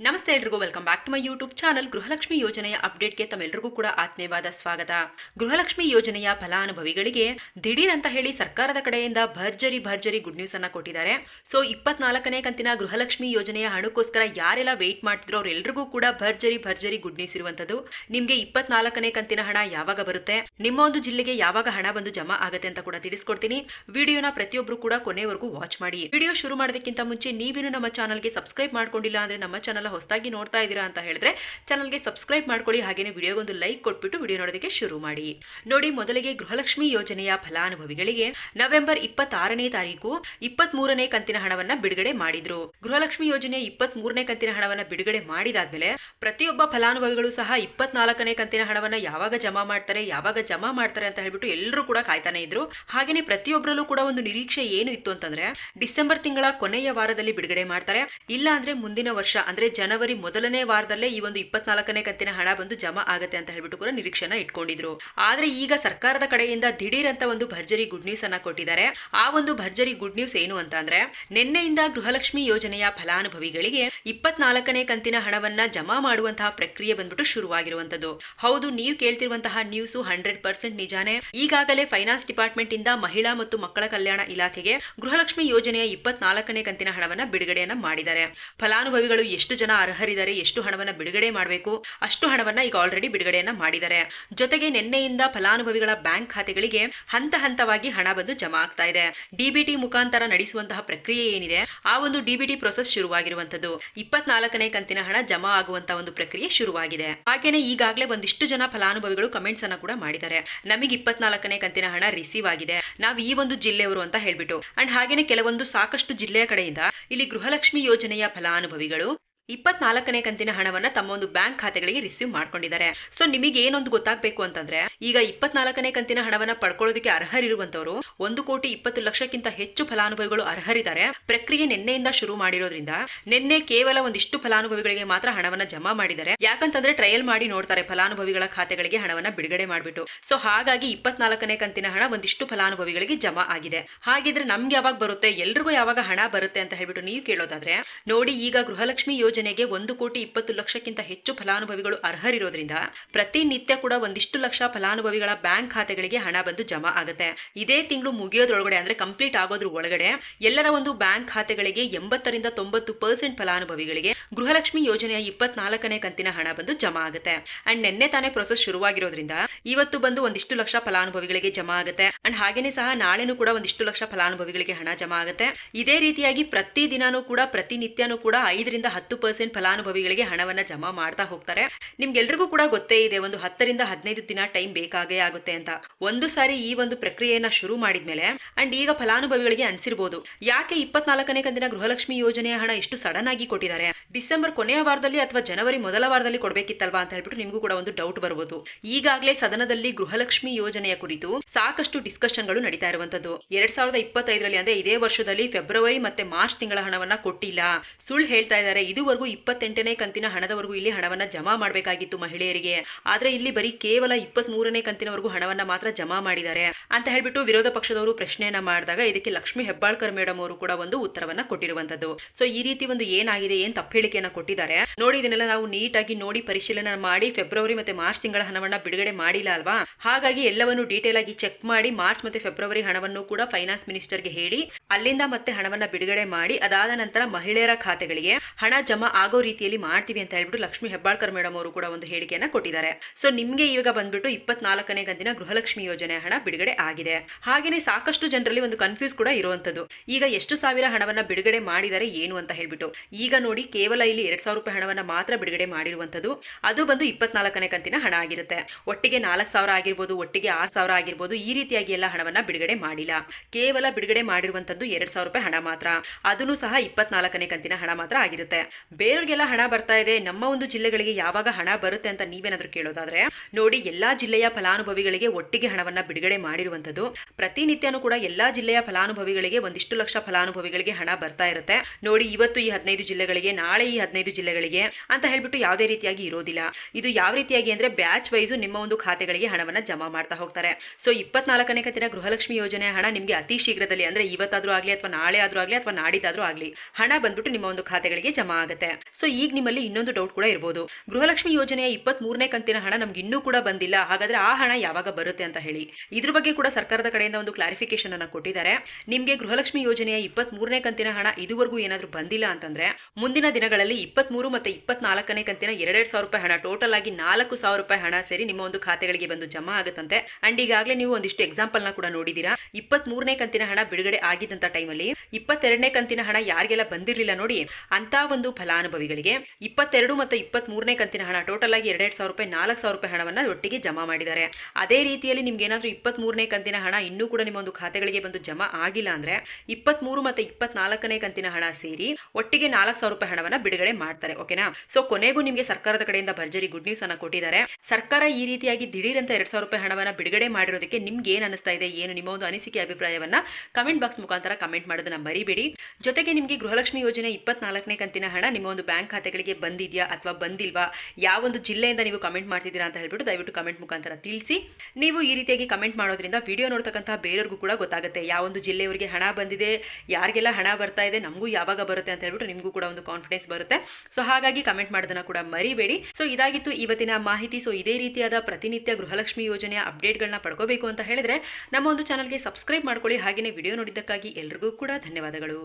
ನಮಸ್ತೆ ಎಲ್ರಿಗೂ welcome back to my YouTube channel Gruhalakshmi ಯೋಜನೆಯ ಅಪ್ಡೇಟ್ಗೆ ತಮ್ಮೆಲ್ಲರಿಗೂ ಕೂಡ ಆತ್ಮೀಯವಾದ ಸ್ವಾಗತ. ಗೃಹಲಕ್ಷ್ಮಿ ಯೋಜನೆಯ ಫಲಾನುಭವಿಗಳಿಗೆ ದಿಢೀರ್ ಅಂತ ಹೇಳಿ ಸರ್ಕಾರದ ಕಡೆಯಿಂದ ಭರ್ಜರಿ ಭರ್ಜರಿ ಗುಡ್ ನ್ಯೂಸ್ ಅನ್ನ ಕೊಟ್ಟಿದ್ದಾರೆ. ಸೊ ಇಪ್ಪತ್ನಾಲ್ಕನೇ ಕಂತಿನ ಗೃಹಲಕ್ಷ್ಮಿ ಯೋಜನೆಯ ಹಣಕ್ಕೋಸ್ಕರ ಯಾರೆಲ್ಲ ವೇಟ್ ಮಾಡ್ತಿದ್ರು ಅವರೆಲ್ಲರಿಗೂ ಕೂಡ ಭರ್ಜರಿ ಭರ್ಜರಿ ಗುಡ್ ನ್ಯೂಸ್ ಇರುವಂತದ್ದು ನಿಮ್ಗೆ ಇಪ್ಪತ್ನಾಲ್ಕನೇ ಕಂತಿನ ಹಣ ಯಾವಾಗ ಬರುತ್ತೆ? ನಿಮ್ಮ ಒಂದು ಜಿಲ್ಲೆಗೆ ಯಾವಾಗ ಹಣ ಬಂದು ಜಮಾ ಆಗುತ್ತೆ ಅಂತ ಕೂಡ ತಿಳಿಸ್ಕೊಡ್ತೀನಿ. ವಿಡಿಯೋನ ಪ್ರತಿಯೊಬ್ರು ಕೂಡ ಕೊನೆವರೆಗೂ ವಾಚ್ ಮಾಡಿ. ವಿಡಿಯೋ ಶುರು ಮಾಡೋದಕ್ಕಿಂತ ಮುಂಚೆ ನೀವೇನು ನಮ್ಮ ಚಾನಲ್ಗೆ ಸಬ್ಸ್ಕ್ರೈಬ್ ಮಾಡ್ಕೊಂಡಿಲ್ಲ ಅಂದ್ರೆ ನಮ್ಮ ಚಾನಲ್ ಹೊಸದಾಗಿ ನೋಡ್ತಾ ಇದ್ದೀರಾ ಅಂತ ಹೇಳಿದ್ರೆ ಚಾನಲ್ಗೆ ಸಬ್ಸ್ಕ್ರೈಬ್ ಮಾಡ್ಕೊಳ್ಳಿ, ಹಾಗೇನೆ ವಿಡಿಯೋಗೊಂದು ಲೈಕ್ ಕೊಟ್ಬಿಟ್ಟು ವಿಡಿಯೋ ನೋಡೋದಕ್ಕೆ ಶುರು ಮಾಡಿ. ನೋಡಿ, ಮೊದಲಿಗೆ ಗೃಹಲಕ್ಷ್ಮಿ ಯೋಜನೆಯ ಫಲಾನುಭವಿಗಳಿಗೆ ನವೆಂಬರ್ ಇಪ್ಪತ್ತಾರನೇ ತಾರೀಕು ಇಪ್ಪತ್ತ್ ಮೂರನೇ ಕಂತಿನ ಹಣವನ್ನ ಬಿಡುಗಡೆ ಮಾಡಿದ್ರು. ಗೃಹಲಕ್ಷ್ಮಿ ಯೋಜನೆ ಇಪ್ಪತ್ತ್ ಮೂರನೇ ಕಂತಿನ ಹಣವನ್ನ ಬಿಡುಗಡೆ ಮಾಡಿದಾದ್ಮೇಲೆ ಪ್ರತಿಯೊಬ್ಬ ಫಲಾನುಭವಿಗಳು ಸಹ ಇಪ್ಪತ್ನಾಲ್ಕನೇ ಕಂತಿನ ಹಣವನ್ನ ಯಾವಾಗ ಜಮಾ ಮಾಡ್ತಾರೆ, ಯಾವಾಗ ಜಮಾ ಮಾಡ್ತಾರೆ ಅಂತ ಹೇಳ್ಬಿಟ್ಟು ಎಲ್ಲರೂ ಕೂಡ ಕಾಯ್ತಾನೆ ಇದ್ರು. ಹಾಗೇನೆ ಪ್ರತಿಯೊಬ್ಬರಲ್ಲೂ ಕೂಡ ಒಂದು ನಿರೀಕ್ಷೆ ಏನು ಇತ್ತು ಅಂತಂದ್ರೆ ಡಿಸೆಂಬರ್ ತಿಂಗಳ ಕೊನೆಯ ವಾರದಲ್ಲಿ ಬಿಡುಗಡೆ ಮಾಡ್ತಾರೆ. ಇಲ್ಲ ಅಂದ್ರೆ ಮುಂದಿನ ವರ್ಷ, ಅಂದ್ರೆ ಜನವರಿ ಮೊದಲನೇ ವಾರದಲ್ಲೇ ಈ ಒಂದು ಇಪ್ಪತ್ನಾಲ್ಕನೇ ಕಂತಿನ ಹಣ ಬಂದು ಜಮಾ ಆಗತ್ತೆ ಅಂತ ಹೇಳ್ಬಿಟ್ಟು ಕೂಡ ನಿರೀಕ್ಷೆನ ಇಟ್ಕೊಂಡಿದ್ರು. ಆದ್ರೆ ಈಗ ಸರ್ಕಾರದ ಕಡೆಯಿಂದ ದಿಢೀರ್ ಅಂತ ಒಂದು ಭರ್ಜರಿ ಗುಡ್ ನ್ಯೂಸ್ ಅನ್ನ ಕೊಟ್ಟಿದ್ದಾರೆ. ಆ ಒಂದು ಭರ್ಜರಿ ಗುಡ್ ನ್ಯೂಸ್ ಏನು ಅಂತ ಅಂದ್ರೆ, ನಿನ್ನೆಯಿಂದ ಗೃಹಲಕ್ಷ್ಮಿ ಯೋಜನೆಯ ಫಲಾನುಭವಿಗಳಿಗೆ ಇಪ್ಪತ್ನಾಲ್ಕನೇ ಕಂತಿನ ಹಣವನ್ನ ಜಮಾ ಮಾಡುವಂತಹ ಪ್ರಕ್ರಿಯೆ ಬಂದ್ಬಿಟ್ಟು ಶುರುವಾಗಿರುವಂತದ್ದು. ಹೌದು, ನೀವು ಕೇಳ್ತಿರುವಂತಹ ನ್ಯೂಸ್ ಹಂಡ್ರೆಡ್ ಪರ್ಸೆಂಟ್ ನಿಜಾನೇ. ಈಗಾಗಲೇ ಫೈನಾನ್ಸ್ ಡಿಪಾರ್ಟ್ಮೆಂಟ್ ಇಂದ ಮಹಿಳಾ ಮತ್ತು ಮಕ್ಕಳ ಕಲ್ಯಾಣ ಇಲಾಖೆಗೆ ಗೃಹಲಕ್ಷ್ಮಿ ಯೋಜನೆಯ ಇಪ್ಪತ್ನಾಲ್ಕನೇ ಕಂತಿನ ಹಣವನ್ನ ಬಿಡುಗಡೆಯನ್ನ ಮಾಡಿದ್ದಾರೆ. ಫಲಾನುಭವಿಗಳು ಎಷ್ಟು ಜನ ಅರ್ಹರಿದ್ದಾರೆ, ಎಷ್ಟು ಹಣವನ್ನ ಬಿಡುಗಡೆ ಮಾಡಬೇಕು? ಅಷ್ಟು ಹಣವನ್ನ ಈಗ ಆಲ್ರೆಡಿ ಬಿಡುಗಡೆಯನ್ನ ಮಾಡಿದ್ದಾರೆ. ಜೊತೆಗೆ ನಿನ್ನೆಯಿಂದ ಫಲಾನುಭವಿಗಳ ಬ್ಯಾಂಕ್ ಖಾತೆಗಳಿಗೆ ಹಂತ ಹಂತವಾಗಿ ಹಣ ಬಂದು ಜಮಾ ಆಗ್ತಾ ಇದೆ. ಡಿಬಿಟಿ ಮುಖಾಂತರ ನಡೆಸುವಂತಹ ಪ್ರಕ್ರಿಯೆ ಏನಿದೆ, ಆ ಒಂದು ಡಿಬಿಟಿ ಪ್ರೊಸೆಸ್ ಶುರುವಾಗಿರುವಂತದ್ದು ಇಪ್ಪತ್ನಾಲ್ಕನೇ ಕಂತಿನ ಹಣ ಜಮಾ ಆಗುವಂತಹ ಒಂದು ಪ್ರಕ್ರಿಯೆ ಶುರುವಾಗಿದೆ. ಹಾಗೇನೆ ಈಗಾಗಲೇ ಒಂದಿಷ್ಟು ಜನ ಫಲಾನುಭವಿಗಳು ಕಮೆಂಟ್ಸ್ ಅನ್ನ ಕೂಡ ಮಾಡಿದ್ದಾರೆ. ನಮಗೆ ಇಪ್ಪತ್ನಾಲ್ಕನೇ ಕಂತಿನ ಹಣ ರಿಸೀವ್ ಆಗಿದೆ. ನಾವು ಈ ಒಂದು ಜಿಲ್ಲೆಯವರು ಅಂತ ಹೇಳ್ಬಿಟ್ಟು. ಅಂಡ್ ಹಾಗೇನೆ ಕೆಲವೊಂದು ಸಾಕಷ್ಟು ಜಿಲ್ಲೆಯ ಕಡೆಯಿಂದ ಇಲ್ಲಿ ಗೃಹಲಕ್ಷ್ಮಿ ಯೋಜನೆಯ ಫಲಾನುಭವಿಗಳು ಇಪ್ಪತ್ನಾಲ್ಕನೇ ಕಂತಿನ ಹಣವನ್ನ ತಮ್ಮ ಒಂದು ಬ್ಯಾಂಕ್ ಖಾತೆಗಳಿಗೆ ರಿಸೀವ್ ಮಾಡ್ಕೊಂಡಿದ್ದಾರೆ. ಸೊ, ನಿಮಗೆ ಏನೊಂದು ಗೊತ್ತಾಗಬೇಕು ಅಂತಂದ್ರೆ, ಈಗ ಇಪ್ಪತ್ನಾಲ್ಕನೇ ಕಂತಿನ ಹಣವನ್ನ ಪಡ್ಕೊಳ್ಳೋದಕ್ಕೆ ಅರ್ಹರಿರುವಂತವರು ಒಂದು ಕೋಟಿ ಇಪ್ಪತ್ತು ಲಕ್ಷಕ್ಕಿಂತ ಹೆಚ್ಚು ಫಲಾನುಭವಿಗಳು ಅರ್ಹರಿದ್ದಾರೆ. ಪ್ರಕ್ರಿಯೆ ನಿನ್ನೆಯಿಂದ ಶುರು ಮಾಡಿರೋದ್ರಿಂದ ನಿನ್ನೆ ಕೇವಲ ಒಂದಿಷ್ಟು ಫಲಾನುಭವಿಗಳಿಗೆ ಮಾತ್ರ ಹಣವನ್ನ ಜಮಾ ಮಾಡಿದ್ದಾರೆ. ಯಾಕಂತಂದ್ರೆ, ಟ್ರಯಲ್ ಮಾಡಿ ನೋಡ್ತಾರೆ, ಫಲಾನುಭವಿಗಳ ಖಾತೆಗಳಿಗೆ ಹಣವನ್ನ ಬಿಡುಗಡೆ ಮಾಡಿಬಿಟ್ಟು. ಸೊ, ಹಾಗಾಗಿ ಇಪ್ಪತ್ನಾಲ್ಕನೇ ಕಂತಿನ ಹಣ ಒಂದಿಷ್ಟು ಫಲಾನುಭವಿಗಳಿಗೆ ಜಮಾ ಆಗಿದೆ. ಹಾಗಿದ್ರೆ ನಮ್ಗೆ ಯಾವಾಗ ಬರುತ್ತೆ? ಎಲ್ರಿಗೂ ಯಾವಾಗ ಹಣ ಬರುತ್ತೆ ಅಂತ ಹೇಳ್ಬಿಟ್ಟು ನೀವು ಕೇಳೋದಾದ್ರೆ, ನೋಡಿ, ಈಗ ಗೃಹಲಕ್ಷ್ಮಿ ಯೋಜನೆಗೆ ಒಂದು ಕೋಟಿ ಇಪ್ಪತ್ತು ಲಕ್ಷಕ್ಕಿಂತ ಹೆಚ್ಚು ಫಲಾನುಭವಿಗಳು ಅರ್ಹರಿರೋದ್ರಿಂದ ಪ್ರತಿನಿತ್ಯ ಕೂಡ ಒಂದಿಷ್ಟು ಲಕ್ಷ ಫಲಾನುಭವಿಗಳ ಬ್ಯಾಂಕ್ ಖಾತೆಗಳಿಗೆ ಹಣ ಬಂದು ಜಮಾ ಆಗುತ್ತೆ. ಇದೇ ತಿಂಗಳು ಮುಗಿಯೋದ್ರೊಳಗಡೆ ಅಂದ್ರೆ ಕಂಪ್ಲೀಟ್ ಆಗೋದ್ರ ಒಳಗಡೆ ಎಲ್ಲರ ಒಂದು ಬ್ಯಾಂಕ್ ಖಾತೆಗಳಿಗೆ ಎಂಬತ್ತರಿಂದ ತೊಂಬತ್ತು ಪರ್ಸೆಂಟ್ ಫಲಾನುಭವಿಗಳಿಗೆ ಗೃಹಲಕ್ಷ್ಮಿ ಯೋಜನೆಯ ಇಪ್ಪತ್ನಾಲ್ಕನೇ ಕಂತಿನ ಹಣ ಬಂದು ಜಮಾ ಆಗುತ್ತೆ. ಅಂಡ್ ನಿನ್ನೆ ತಾನೇ ಪ್ರೊಸೆಸ್ ಶುರುವಾಗಿರೋದ್ರಿಂದ ಇವತ್ತು ಬಂದು ಒಂದಿಷ್ಟು ಲಕ್ಷ ಫಲಾನುಭವಿಗಳಿಗೆ ಜಮಾ ಆಗುತ್ತೆ. ಅಂಡ್ ಹಾಗೇನೆ ಸಹ ನಾಳೆನೂ ಕೂಡ ಒಂದಿಷ್ಟು ಲಕ್ಷ ಫಲಾನುಭವಿಗಳಿಗೆ ಹಣ ಜಮಾ ಆಗುತ್ತೆ. ಇದೇ ರೀತಿಯಾಗಿ ಪ್ರತಿ ದಿನಾನೂ ಕೂಡ ಪ್ರತಿನಿತ್ಯನೂ ಕೂಡ ಐದರಿಂದ ಹತ್ತು ಪರ್ಸೆಂಟ್ ಫಲಾನುಭವಿಗಳಿಗೆ ಹಣವನ್ನ ಜಮಾ ಮಾಡ್ತಾ ಹೋಗ್ತಾರೆ. ನಿಮ್ಗೆಲ್ರಿಗೂ ಕೂಡ ಗೊತ್ತೇ ಇದೆ, ಒಂದು ಹತ್ತರಿಂದ ಹದಿನೈದು ದಿನ ಟೈಮ್ ಬೇಕಾಗೇ ಆಗುತ್ತೆ ಅಂತ. ಒಂದು ಸಾರಿ ಈ ಒಂದು ಪ್ರಕ್ರಿಯೆಯನ್ನ ಶುರು ಮಾಡಿದ್ಮೇಲೆ ಅಂಡ್ ಈಗ ಫಲಾನುಭವಿಗಳಿಗೆ ಅನ್ಸಿರ್ಬೋದು, ಯಾಕೆ ಇಪ್ಪತ್ನಾಲ್ಕನೇ ಕಂದಿನ ಗೃಹಲಕ್ಷ್ಮಿ ಯೋಜನೆಯ ಹಣ ಇಷ್ಟು ಸಡನ್ ಆಗಿ ಕೊಟ್ಟಿದ್ದಾರೆ? ಡಿಸೆಂಬರ್ ಕೊನೆಯ ವಾರದಲ್ಲಿ ಅಥವಾ ಜನವರಿ ಮೊದಲ ವಾರದಲ್ಲಿ ಕೊಡಬೇಕಿತ್ತಲ್ವಾ ಅಂತ ಹೇಳ್ಬಿಟ್ಟು ನಿಮಗೂ ಕೂಡ ಒಂದು ಡೌಟ್ ಬರಬಹುದು ಈಗಾಗಲೇ ಸದನದಲ್ಲಿ ಗೃಹಲಕ್ಷ್ಮಿ ಯೋಜನೆಯ ಕುರಿತು ಸಾಕಷ್ಟು ಡಿಸ್ಕಷನ್ಗಳು ನಡೀತಾ ಇರುವಂತದ್ದು. ಎರಡ್ ಸಾವಿರದ ಇಪ್ಪತ್ತೈದರಲ್ಲಿ ಅಂದ್ರೆ ಇದೇ ವರ್ಷದಲ್ಲಿ ಫೆಬ್ರವರಿ ಮತ್ತೆ ಮಾರ್ಚ್ ತಿಂಗಳ ಹಣವನ್ನ ಕೊಟ್ಟಿಲ್ಲ. ಸುಳ್ಳು ಹೇಳ್ತಾ ಇದ್ದಾರೆ. ಇದುವರೆಗೂ ಇಪ್ಪತ್ತೆಂಟನೇ ಕಂತಿನ ಹಣದವರೆಗೂ ಇಲ್ಲಿ ಹಣವನ್ನ ಜಮಾ ಮಾಡಬೇಕಾಗಿತ್ತು ಮಹಿಳೆಯರಿಗೆ. ಆದ್ರೆ ಇಲ್ಲಿ ಬರೀ ಕೇವಲ ಇಪ್ಪತ್ತ್ ಮೂರನೇ ಕಂತಿನವರೆಗೂ ಹಣವನ್ನ ಮಾತ್ರ ಜಮಾ ಮಾಡಿದ್ದಾರೆ ಅಂತ ಹೇಳ್ಬಿಟ್ಟು ವಿರೋಧ ಪಕ್ಷದವರು ಪ್ರಶ್ನೆಯನ್ನ ಮಾಡಿದಾಗ ಇದಕ್ಕೆ ಲಕ್ಷ್ಮಿ ಹೆಬ್ಬಾಳ್ಕರ್ ಮೇಡಮ್ ಅವರು ಕೂಡ ಒಂದು ಉತ್ತರವನ್ನ ಕೊಟ್ಟಿರುವಂತದ್ದು. ಸೊ ಈ ರೀತಿ ಒಂದು ಏನಾಗಿದೆ, ಏನ್ ತಪ್ಪು ಹೇಳಿಕೆಯನ್ನ ಕೊಟ್ಟಿದ್ದಾರೆ. ನೋಡಿ, ಇದನ್ನೆಲ್ಲ ನಾವು ನೀಟಾಗಿ ನೋಡಿ ಪರಿಶೀಲನೆ ಮಾಡಿ, ಫೆಬ್ರವರಿ ಮತ್ತೆ ಮಾರ್ಚ್ ತಿಂಗಳ ಹಣವನ್ನ ಬಿಡುಗಡೆ ಮಾಡಿಲ್ಲ ಅಲ್ವಾ? ಹಾಗಾಗಿ ಎಲ್ಲವನ್ನು ಡೀಟೇಲ್ ಆಗಿ ಚೆಕ್ ಮಾಡಿ, ಮಾರ್ಚ್ ಮತ್ತೆ ಫೆಬ್ರವರಿ ಹಣವನ್ನು ಕೂಡ ಫೈನಾನ್ಸ್ ಮಿನಿಸ್ಟರ್ಗೆ ಹೇಳಿ, ಅಲ್ಲಿಂದ ಮತ್ತೆ ಹಣವನ್ನ ಬಿಡುಗಡೆ ಮಾಡಿ, ಅದಾದ ನಂತರ ಮಹಿಳೆಯರ ಖಾತೆಗಳಿಗೆ ಹಣ ಜಮಾ ಆಗೋ ರೀತಿಯಲ್ಲಿ ಮಾಡ್ತೀವಿ ಅಂತ ಹೇಳ್ಬಿಟ್ಟು ಲಕ್ಷ್ಮಿ ಹೆಬ್ಬಾಳ್ಕರ್ ಮೇಡಮ್ ಅವರು ಕೂಡ ಒಂದು ಹೇಳಿಕೆಯನ್ನ ಕೊಟ್ಟಿದ್ದಾರೆ. ಸೊ ನಿಮ್ಗೆ ಈಗ ಬಂದ್ಬಿಟ್ಟು ಇಪ್ಪತ್ನಾಲ್ಕನೇ ಕಂತಿನ ಗೃಹಲಕ್ಷ್ಮಿ ಯೋಜನೆ ಹಣ ಬಿಡುಗಡೆ ಆಗಿದೆ. ಹಾಗೇನೆ ಸಾಕಷ್ಟು ಜನರಲ್ಲಿ ಒಂದು ಕನ್ಫ್ಯೂಸ್ ಕೂಡ ಇರುವಂತದ್ದು ಈಗ ಎಷ್ಟು ಸಾವಿರ ಹಣವನ್ನ ಬಿಡುಗಡೆ ಮಾಡಿದರೆ ಏನು ಅಂತ ಹೇಳ್ಬಿಟ್ಟು. ಈಗ ನೋಡಿ, ಕೇವಲ ಇಲ್ಲಿ ಎರಡ್ ಸಾವಿರ ರೂಪಾಯಿ ಹಣವನ್ನ ಮಾತ್ರ ಬಿಡುಗಡೆ ಮಾಡಿರುವಂತದ್ದು ಅದು ಬಂದು ಇಪ್ಪತ್ನಾಲ್ಕನೇ ಕಂತಿನ ಹಣ ಆಗಿರುತ್ತೆ. ಒಟ್ಟಿಗೆ ನಾಲ್ಕು ಸಾವಿರ ಆಗಿರ್ಬೋದು, ಒಟ್ಟಿಗೆ ಆರು ಸಾವಿರ ಆಗಿರ್ಬೋದು, ಈ ರೀತಿಯಾಗಿ ಎಲ್ಲ ಹಣವನ್ನ ಬಿಡುಗಡೆ ಮಾಡಿಲ್ಲ. ಕೇವಲ ಬಿಡುಗಡೆ ಮಾಡಿರುವಂತದ್ದು ಎರಡ್ ಸಾವಿರ ರೂಪಾಯಿ ಹಣ ಮಾತ್ರ. ಅದನ್ನು ಸಹ ಇಪ್ಪತ್ನಾಲ್ಕನೇ ಕಂತಿನ ಹಣ ಮಾತ್ರ ಆಗಿರುತ್ತೆ. ಬೇರೆಯವ್ರಿಗೆಲ್ಲ ಹಣ ಬರ್ತಾ ಇದೆ. ನಮ್ಮ ಒಂದು ಜಿಲ್ಲೆಗಳಿಗೆ ಯಾವಾಗ ಹಣ ಬರುತ್ತೆ ಅಂತ ನೀವೇನಾದ್ರೂ ಕೇಳೋದಾದ್ರೆ, ನೋಡಿ ಎಲ್ಲಾ ಜಿಲ್ಲೆಯ ಫಲಾನುಭವಿಗಳಿಗೆ ಒಟ್ಟಿಗೆ ಹಣವನ್ನ ಬಿಡುಗಡೆ ಮಾಡಿರುವಂತದ್ದು ಪ್ರತಿನಿತ್ಯನೂ ಕೂಡ ಎಲ್ಲಾ ಜಿಲ್ಲೆಯ ಫಲಾನುಭವಿಗಳಿಗೆ ಒಂದಿಷ್ಟು ಲಕ್ಷ ಫಲಾನುಭವಿಗಳಿಗೆ ಹಣ ಬರ್ತಾ ಇರುತ್ತೆ. ನೋಡಿ, ಇವತ್ತು ಈ ಹದಿನೈದು ಜಿಲ್ಲೆಗಳಿಗೆ ನಾಳೆ ಈ ಹದಿನೈದು ಜಿಲ್ಲೆಗಳಿಗೆ ಅಂತ ಹೇಳ್ಬಿಟ್ಟು ಯಾವುದೇ ರೀತಿಯಾಗಿ ಇರೋದಿಲ್ಲ. ಇದು ಯಾವ ರೀತಿಯಾಗಿ ಅಂದ್ರೆ ಬ್ಯಾಚ್ ವೈಸ್ ನಿಮ್ಮ ಒಂದು ಖಾತೆಗಳಿಗೆ ಹಣವನ್ನ ಜಮಾ ಮಾಡ್ತಾ ಹೋಗ್ತಾರೆ. ಸೊ ಇಪ್ಪತ್ನಾಲ್ಕನೇ ಕಂತಿನ ಗೃಹಲಕ್ಷ್ಮಿ ಯೋಜನೆ ಹಣ ನಿಮಗೆ ಅತಿ ಶೀಘ್ರದಲ್ಲಿ ಅಂದ್ರೆ ಇವತ್ತಾದ್ರೂ ಆಗಲಿ ಅಥವಾ ನಾಳೆ ಆದ್ರೂ ಆಗಲಿ ಅಥವಾ ನಾಡಿದ್ದಾದ್ರೂ ಆಗಲಿ ಹಣ ಬಂದ್ಬಿಟ್ಟು ನಿಮ್ಮ ಒಂದು ಖಾತೆಗಳಿಗೆ ಜಮಾ ಆಗುತ್ತೆ. ಸೊ ಈಗ ನಿಮ್ಮಲ್ಲಿ ಇನ್ನೊಂದು ಡೌಟ್ ಕೂಡ ಇರಬಹುದು ಗೃಹಲಕ್ಷ್ಮಿ ಯೋಜನೆಯ ಇಪ್ಪತ್ತ್ ಮೂರನೇ ಕಂತಿನ ಹಣ ನಮ್ಗೆ ಇನ್ನೂ ಕೂಡ ಬಂದಿಲ್ಲ. ಹಾಗಾದ್ರೆ ಆ ಹಣ ಯಾವಾಗ ಬರುತ್ತೆ ಅಂತ ಹೇಳಿ. ಇದ್ರ ಬಗ್ಗೆ ಕೂಡ ಸರ್ಕಾರದ ಕಡೆಯಿಂದ ಒಂದು ಕ್ಲಾರಿಫಿಕೇಶನ್ ಅನ್ನ ಕೊಟ್ಟಿದ್ದಾರೆ. ನಿಮ್ಗೆ ಗೃಹಲಕ್ಷ್ಮಿ ಯೋಜನೆಯ ಇಪ್ಪತ್ತ್ ಮೂರನೇ ಕಂತಿನ ಹಣ ಇದುವರೆಗೂ ಏನಾದ್ರೂ ಬಂದಿಲ್ಲ ಅಂತಂದ್ರೆ ಮುಂದಿನ ದಿನಗಳಲ್ಲಿ ಇಪ್ಪತ್ತ್ ಮೂರು ಮತ್ತೆ ಇಪ್ಪತ್ನಾಲ್ಕನೇ ಕಂತಿನ ಎರಡೆರಡು ಸಾವಿರ ರೂಪಾಯಿ ಹಣ. ಟೋಟಲ್ ಆಗಿ ನಾಲ್ಕು ಸಾವಿರ ರೂಪಾಯಿ ಹಣ ಸೇರಿ ನಿಮ್ಮ ಒಂದು ಖಾತೆಗಳಿಗೆ ಬಂದು ಜಮಾ ಆಗುತ್ತಂತೆ. ಅಂಡ್ ಈಗಾಗಲೇ ನೀವು ಒಂದಿಷ್ಟು ಎಕ್ಸಾಂಪಲ್ನ ಕೂಡ ನೋಡಿದೀರಾ ಇಪ್ಪತ್ತ್ ಕಂತಿನ ಹಣ ಬಿಡುಗಡೆ ಆಗಿದ್ದಂತ ಟೈಮಲ್ಲಿ ಇಪ್ಪತ್ತೆರಡನೇ ಕಂತಿನ ಹಣ ಯಾರಿಗೆಲ್ಲ ಬಂದಿರಲಿಲ್ಲ ನೋಡಿ ಅಂತ ಒಂದು ಫಲಾನುಭವಿಗಳಿಗೆ ಇಪ್ಪತ್ತೆರಡು ಮತ್ತು ಇಪ್ಪತ್ತ್ ಮೂರನೇ ಕಂತಿನ ಹಣ ಟೋಟಲ್ ಆಗಿ ಎರಡೆರಡು ಸಾವಿರ ರೂಪಾಯಿ, ನಾಲ್ಕು ಸಾವಿರ ರೂಪಾಯಿ ಹಣವನ್ನ ಒಟ್ಟಿಗೆ ಜಮಾ ಮಾಡಿದ್ದಾರೆ. ಅದೇ ರೀತಿಯಲ್ಲಿ ನಿಮ್ಗೆ ಏನಾದ್ರೂ ಇಪ್ಪತ್ತ್ ಮೂರನೇ ಕಂತಿನ ಹಣ ಇನ್ನೂ ಕೂಡ ನಿಮ್ಮ ಒಂದು ಖಾತೆಗಳಿಗೆ ಬಂದು ಜಮಾ ಆಗಿಲ್ಲ ಅಂದ್ರೆ ಇಪ್ಪತ್ತ್ ಮೂರು ಮತ್ತೆ ಇಪ್ಪತ್ನಾಲ್ಕನೇ ಕಂತಿನ ಹಣ ಸೇರಿ ಒಟ್ಟಿಗೆ ನಾಲ್ಕು ಸಾವಿರ ರೂಪಾಯಿ ಹಣವನ್ನ ಬಿಡುಗಡೆ ಮಾಡ್ತಾರೆ ಓಕೆನಾ ಸೊ ಕೊನೆಗೂ ನಿಮಗೆ ಸರ್ಕಾರದ ಕಡೆಯಿಂದ ಭರ್ಜರಿ ಗುಡ್ ನ್ಯೂಸ್ ಅನ್ನ ಕೊಟ್ಟಿದ್ದಾರೆ. ಸರ್ಕಾರ ಈ ರೀತಿಯಾಗಿ ದಿಢೀರ್ ಅಂತ ಎರಡ್ ಸಾವಿರ ರೂಪಾಯಿ ಹಣವನ್ನ ಬಿಡುಗಡೆ ಮಾಡಿರೋದಕ್ಕೆ ನಿಮ್ಗೆ ಏನ್ ಅನಿಸ್ತಾ ಇದೆ, ಏನು ನಿಮ್ಮ ಒಂದು ಅನಿಸಿಕೆ ಅಭಿಪ್ರಾಯವನ್ನ ಕಮೆಂಟ್ ಬಾಕ್ಸ್ ಮುಖಾಂತರ ಕಮೆಂಟ್ ಮಾಡೋದನ್ನ ಮರಿಬೇಡಿ. ಜೊತೆಗೆ ನಿಮಗೆ ಗೃಹಲಕ್ಷ್ಮಿ ಯೋಜನೆ ಇಪ್ಪತ್ನಾಲ್ಕನೇ ಕಂತಿನ ಹಣ ನಿಮ್ಮ ಒಂದು ಬ್ಯಾಂಕ್ ಖಾತೆಗಳಿಗೆ ಬಂದಿದೆಯಾ ಅಥವಾ ಬಂದಿಲ್ವಾ? ಯಾವ ಒಂದು ಜಿಲ್ಲೆಯಿಂದ ನೀವು ಕಮೆಂಟ್ ಮಾಡ್ತಿದ್ದೀರಾ ಅಂತ ಹೇಳ್ಬಿಟ್ಟು ದಯವಿಟ್ಟು ಕಮೆಂಟ್ ಮುಖಾಂತರ ತಿಳಿಸಿ. ನೀವು ಈ ರೀತಿಯಾಗಿ ಕಮೆಂಟ್ ಮಾಡೋದ್ರಿಂದ ವಿಡಿಯೋ ನೋಡ್ತಕ್ಕಂತಹ ಬೇರೆಯವ್ರಿಗೂ ಕೂಡ ಗೊತ್ತಾಗುತ್ತೆ, ಯಾವ ಒಂದು ಜಿಲ್ಲೆಯವರಿಗೆ ಹಣ ಬಂದಿದೆ, ಯಾರಿಗೆಲ್ಲ ಹಣ ಬರ್ತಾ ಇದೆ, ನಮಗೂ ಯಾವಾಗ ಬರುತ್ತೆ ಅಂತ ಹೇಳ್ಬಿಟ್ಟು ನಿಮಗೂ ಕೂಡ ಒಂದು ಕಾನ್ಫಿಡೆನ್ಸ್ ಬರುತ್ತೆ. ಸೊ ಹಾಗಾಗಿ ಕಮೆಂಟ್ ಮಾಡೋದನ್ನ ಕೂಡ ಮರಿಬೇಡಿ. ಸೊ ಇದಾಗಿತ್ತು ಇವತ್ತಿನ ಮಾಹಿತಿ. ಸೊ ಇದೇ ರೀತಿಯಾದ ಪ್ರತಿನಿತ್ಯ ಗೃಹಲಕ್ಷ್ಮಿ ಯೋಜನೆಯ ಅಪ್ಡೇಟ್ಗಳನ್ನ ಪಡ್ಕೋಬೇಕು ಅಂತ ಹೇಳಿದ್ರೆ ನಮ್ಮ ಒಂದು ಚಾನಲ್ಗೆ ಸಬ್ಸ್ಕ್ರೈಬ್ ಮಾಡ್ಕೊಳ್ಳಿ. ಹಾಗೆಯೇ ವಿಡಿಯೋ ನೋಡಿದ್ದಕ್ಕಾಗಿ ಎಲ್ರಿಗೂ ಕೂಡ ಧನ್ಯವಾದಗಳು.